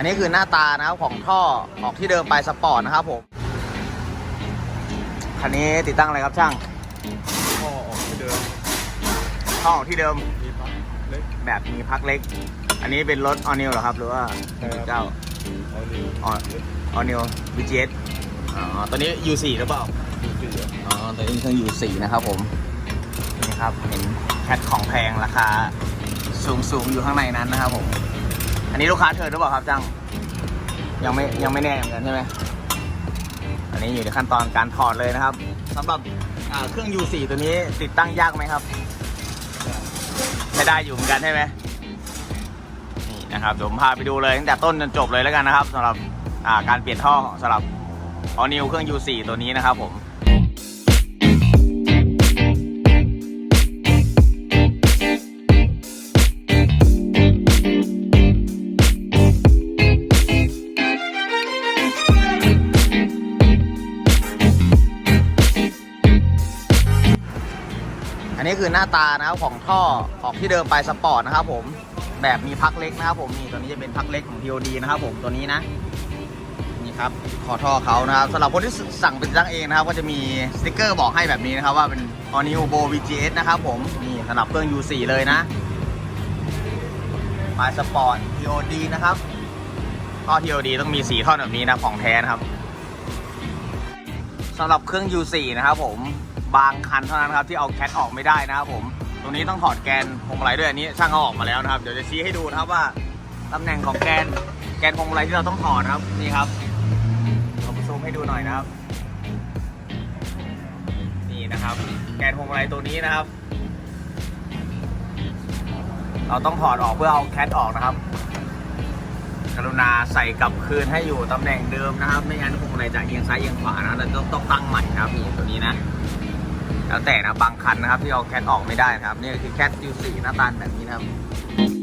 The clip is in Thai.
อันนี้คือหน้าตานะครับของท่อออกที่เดิมไปสปอร์ตนะครับผม คันนี้ติดตั้งอะไรครับช่างพ่อออกที่เดิมท่อออกที่เดิมมีพักเล็กแบบมีพักเล็ก อันนี้เป็นรถออนิวเหรอครับ หรือว่าใช่ครับเจ้าเอานิวออออนิว VGS อ๋อตัวนี้ U4 หรือเปล่าดูสิอะอ๋อตัวนี้เครื่อง U4 นะครับผมนี่ครับเห็นแคทของแพงราคาสูงสูงๆอยู่ข้างในนั้นนะครับผม อันนี้ลูกค้าเชิญหรือเปล่าครับจัง ยังไม่ยังไม่แน่เหมือนกันใช่ไหมอันนี้อยู่ในขั้นตอนการถอดเลยนะครับสำหรับเครื่อง U4 ตัวนี้ติดตั้งยากไหมครับใช้ได้อยู่เหมือนกันใช่ไหมนี่นะครับเดี๋ยวผมพาไปดูเลยตั้งแต่ต้นจนจบเลยแล้วกันนะครับสำหรับการเปลี่ยนท่อสำหรับออนิวเครื่อง U4 ตัวนี้นะครับผม อันนี้คือหน้าตานะครับของท่อออกที่เดิมไปสปอร์ตนะครับผมแบบมีพักเล็กนะครับผมนี่ตัวนี้จะเป็นพักเล็กของ TOD นะครับผมตัวนี้นะนี่ครับขอท่อเขานะครับสำหรับคนที่สั่งเป็นตั้งเองนะครับ ก็จะมีสติกเกอร์บอกให้แบบนี้นะครับ ว่าเป็น All New Bo VGS นะครับผมนี่สำหรับเครื่อง U4 เลยนะปลายสปอร์ต TOD นะครับท่อ TOD ต้องมีสีท่อนแบบนี้นะของแท้นะครับสำหรับเครื่อง U4 นะครับผม บางคันเท่านั้นครับที่เอาแคทออกไม่ได้นะครับผม ตรงนี้ต้องถอดแกนพวงมาลัยด้วยอันนี้ช่างเอาออกมาแล้วนะครับ เดี๋ยวจะชี้ให้ดูนะครับว่าตำแหน่งของแกนแกนพวงมาลัยที่เราต้องถอดนะครับนี่ครับเราซูมให้ดูหน่อยนะครับ นี่นะครับ แกนพวงมาลัยตัวนี้นะครับ เราต้องถอดออกเพื่อเอาแคทออกนะครับกรุณาใส่กลับคืนให้อยู่ตำแหน่งเดิมนะครับ ไม่งั้นพวงมาลัยจะเอียงซ้ายเอียงขวานะเราต้องต้องตั้งใหม่นะครับนี่ตัวนี้นะ แล้วแต่นะบางคันนะครับที่เอาแคทออกไม่ได้นะครับนี่คือแคท U4 หน้าตาแบบนี้นะครับ